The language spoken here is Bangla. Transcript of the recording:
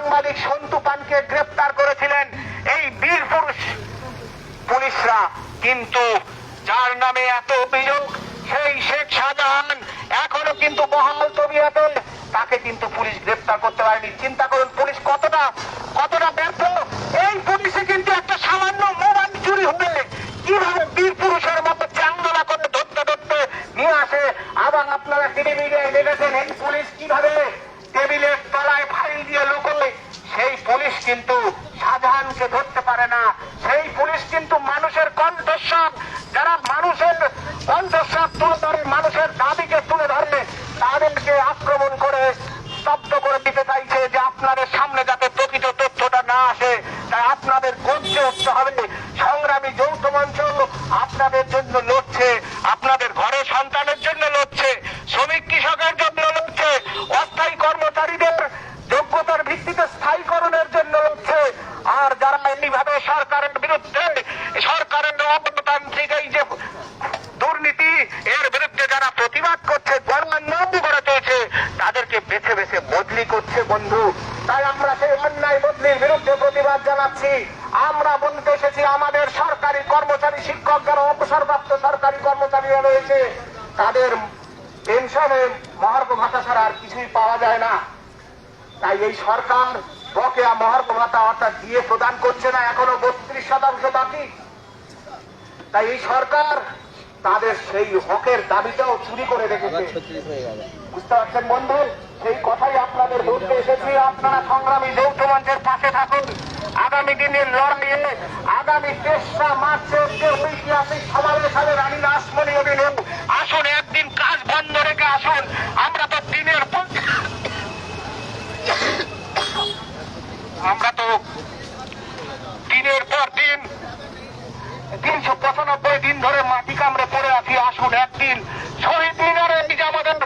সাংবাদিক সন্তু পানকে গ্রেপ্তার করেছিলেন এই বীর পুরুষ। পুলিশরা কিন্তু যার নামে এত অভিযোগ, সেই শেখ শাহজাহান এখনও কিন্তু বহাল তবিয়াতে তাকে কিন্তু পুলিশ গ্রেপ্তার করতে পারেনি। চিন্তা করুন, পুলিশ কতটা কতটা ব্যর্থ? এই পুলিশে কিন্তু একটা সামান্য মোবাইল চুরি হলে কীভাবে বীর পুরুষের মতো চাঙ্গলা করে ধরতে ধরতে নিয়ে আসে? আবার আপনারা টিভি মিডিয়ায় দেখেছেন এই পুলিশ কীভাবে টেবিলের তলায় ফাইল দিয়ে লুকোয় সেই পুলিশ কিন্তু শাহজাহানকে ধরতে পারে না। সেই পুলিশ কিন্তু মানুষের কণ্ঠস্বর, যারা মানুষের কণ্ঠস্বর তুলে ধরে, মানুষের দাবিকে তুলে ধরে, তাদেরকে আক্রমণ করে স্তব্ধ করে দিতে চাইছে যে আপনাদের সামনে যাতে প্রকৃত তথ্যটা না আসে, তাই আপনাদের গর্জে উঠতে হবে। সংগ্রামী যৌথ মঞ্চ আপনাদের জন্য লড়ছে, আপনাদের এইভাবে সরকারের বিরুদ্ধে, সরকারের অবতান্ত্রিক এই যে দুর্নীতি, এর বিরুদ্ধে যারা প্রতিবাদ করছে গণমান্য করে চলছে তাদেরকে বেছে বেছে বদলি করছে বন্ধু। তাই আমরা সেই অন্যায় বদলির বিরুদ্ধে প্রতিবাদ জানাচ্ছি। আমরা বলতে এসেছি, আমাদের সরকারি কর্মচারী শিক্ষক যারা অবসরপ্রাপ্ত সরকারি কর্মচারীরা রয়েছে, তাদের পেনশনে মহার্ঘ ভাতা ছাড়া আর কিছুই পাওয়া যায় না। তাই এই সরকার বকেয়া মহার্ঘ ভাতা অর্থাৎ দিয়ে প্রদান করছে না এখনও বত্রিশ শতাংশ বাকি। তাই এই সরকার তাদের সেই হকের দাবিটাও চুরি করে রেখেছে। বুঝতে পারছেন বন্ধু? সেই কথাই আপনাদের বলতে এসেছি। আপনারা সংগ্রামী যৌথ মঞ্চের পাশে থাকুন। আগামী দিনের লড়াইয়ে আগামী তেসরা মার্চের যে ঐতিহাসিক সমাবেশ হবে রানী রাসমণি অভিনয় আসুন একদিন কাজ বন্ধ রেখে আসুন আমরা তো দিনের পর আমরা তো দিনের পর দিন তিনশো পঁচানব্বই দিন ধরে মাটি কামড়ে পড়ে আছি আসুন একদিন। শহীদ মিনারে আমাদের